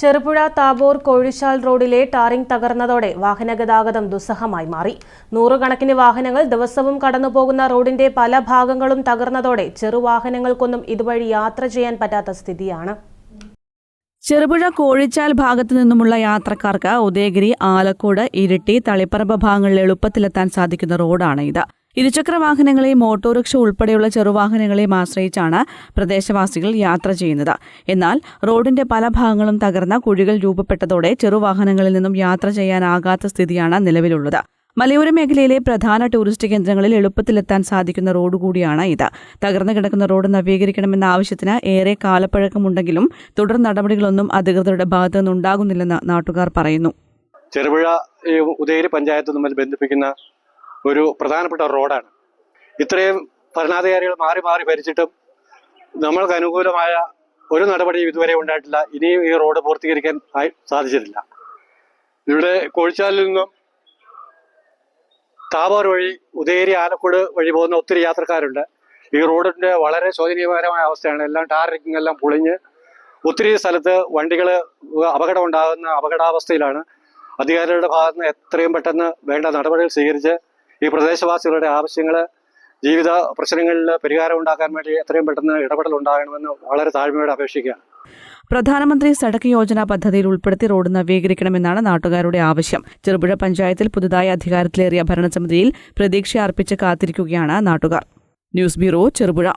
ചെറുപുഴ താബോർ കോഴിശാൽ റോഡിലെ ടാറിംഗ് തകർന്നതോടെ വാഹനഗതാഗതം ദുസ്സഹമായി മാറി. നൂറുകണക്കിന് വാഹനങ്ങൾ ദിവസവും കടന്നുപോകുന്ന റോഡിന്റെ പല ഭാഗങ്ങളും തകർന്നതോടെ ചെറുവാഹനങ്ങൾക്കൊന്നും ഇതുവഴി യാത്ര ചെയ്യാൻ പറ്റാത്ത സ്ഥിതിയാണ്. ചെറുപുഴ കോഴിച്ചാൽ ഭാഗത്തു നിന്നുമുള്ള യാത്രക്കാർക്ക് ഉദയഗിരി ആലക്കോട് ഇരിട്ടി തളിപ്പറമ്പ് ഭാഗങ്ങളിൽ എളുപ്പത്തിലെത്താൻ സാധിക്കുന്ന റോഡാണ് ഇത്. ഇരുചക്ര വാഹനങ്ങളെയും ഓട്ടോറിക്ഷ ഉൾപ്പെടെയുള്ള ചെറുവാഹനങ്ങളെയും ആശ്രയിച്ചാണ് പ്രദേശവാസികൾ യാത്ര ചെയ്യുന്നത്. എന്നാൽ റോഡിന്റെ പല ഭാഗങ്ങളും തകർന്ന കുഴികൾ രൂപപ്പെട്ടതോടെ ചെറുവാഹനങ്ങളിൽ നിന്നും യാത്ര ചെയ്യാനാകാത്ത സ്ഥിതിയാണ് നിലവിലുള്ളത്. മലയോര മേഖലയിലെ പ്രധാന ടൂറിസ്റ്റ് കേന്ദ്രങ്ങളിൽ എളുപ്പത്തിലെത്താൻ സാധിക്കുന്ന റോഡ് കൂടിയാണ് ഇത്. തകർന്നു കിടക്കുന്ന റോഡ് നവീകരിക്കണമെന്ന ആവശ്യത്തിന് ഏറെ കാലപ്പഴക്കമുണ്ടെങ്കിലും തുടർ നടപടികളൊന്നും അധികൃതരുടെ ഭാഗത്തു നിന്നുണ്ടാകുന്നില്ലെന്ന് നാട്ടുകാർ പറയുന്നു. ചെറുപുഴ ഉദയരി പഞ്ചായത്ത് തമ്മിൽ ബന്ധിപ്പിക്കുന്ന ഒരു പ്രധാനപ്പെട്ട റോഡാണ്. ഇത്രയും ഭരണാധികാരികൾ മാറി മാറി ഭരിച്ചിട്ടും നമ്മൾക്ക് അനുകൂലമായ ഒരു നടപടിയും ഇതുവരെ ഉണ്ടായിട്ടില്ല. ഇനിയും ഈ റോഡ് പൂർത്തീകരിക്കാൻ സാധിച്ചിട്ടില്ല. ഇവിടെ കോഴിച്ചാലിൽ നിന്നും താബോർ വഴി ഉദയഗിരി ആലക്കോട് വഴി പോകുന്ന ഒത്തിരി യാത്രക്കാരുണ്ട്. ഈ റോഡിന്റെ വളരെ ശോചനീയകരമായ അവസ്ഥയാണ്. എല്ലാം ടാറിങ് എല്ലാം പൊളിഞ്ഞ് ഒത്തിരി സ്ഥലത്ത് വണ്ടികൾ അപകടം ഉണ്ടാകുന്ന അപകടാവസ്ഥയിലാണ്. അധികാരികളുടെ ഭാഗത്ത് നിന്ന് എത്രയും പെട്ടെന്ന് വേണ്ട നടപടികൾ സ്വീകരിച്ച് ഈ പ്രദേശവാസികളുടെ ആവശ്യങ്ങൾ ജീവിത പ്രശ്നങ്ങളിൽ പരിഹാരം ഉണ്ടാക്കാൻ വേണ്ടി എത്രയും പെട്ടെന്ന് ഇടപെടൽ ഉണ്ടാകണമെന്ന് വളരെ താഴ്മയോടെ അപേക്ഷിക്കുകയാണ്. പ്രധാനമന്ത്രി സടക്ക് യോജന പദ്ധതിയിൽ ഉൾപ്പെടുത്തി റോഡ് നവീകരിക്കണമെന്നാണ് നാട്ടുകാരുടെ ആവശ്യം. ചെറുപുഴ പഞ്ചായത്തിൽ പുതുതായി അധികാരത്തിലേറിയ ഭരണസമിതിയിൽ പ്രതീക്ഷ അർപ്പിച്ച് കാത്തിരിക്കുകയാണ് നാട്ടുകാർ. News bureau Cherupuzha.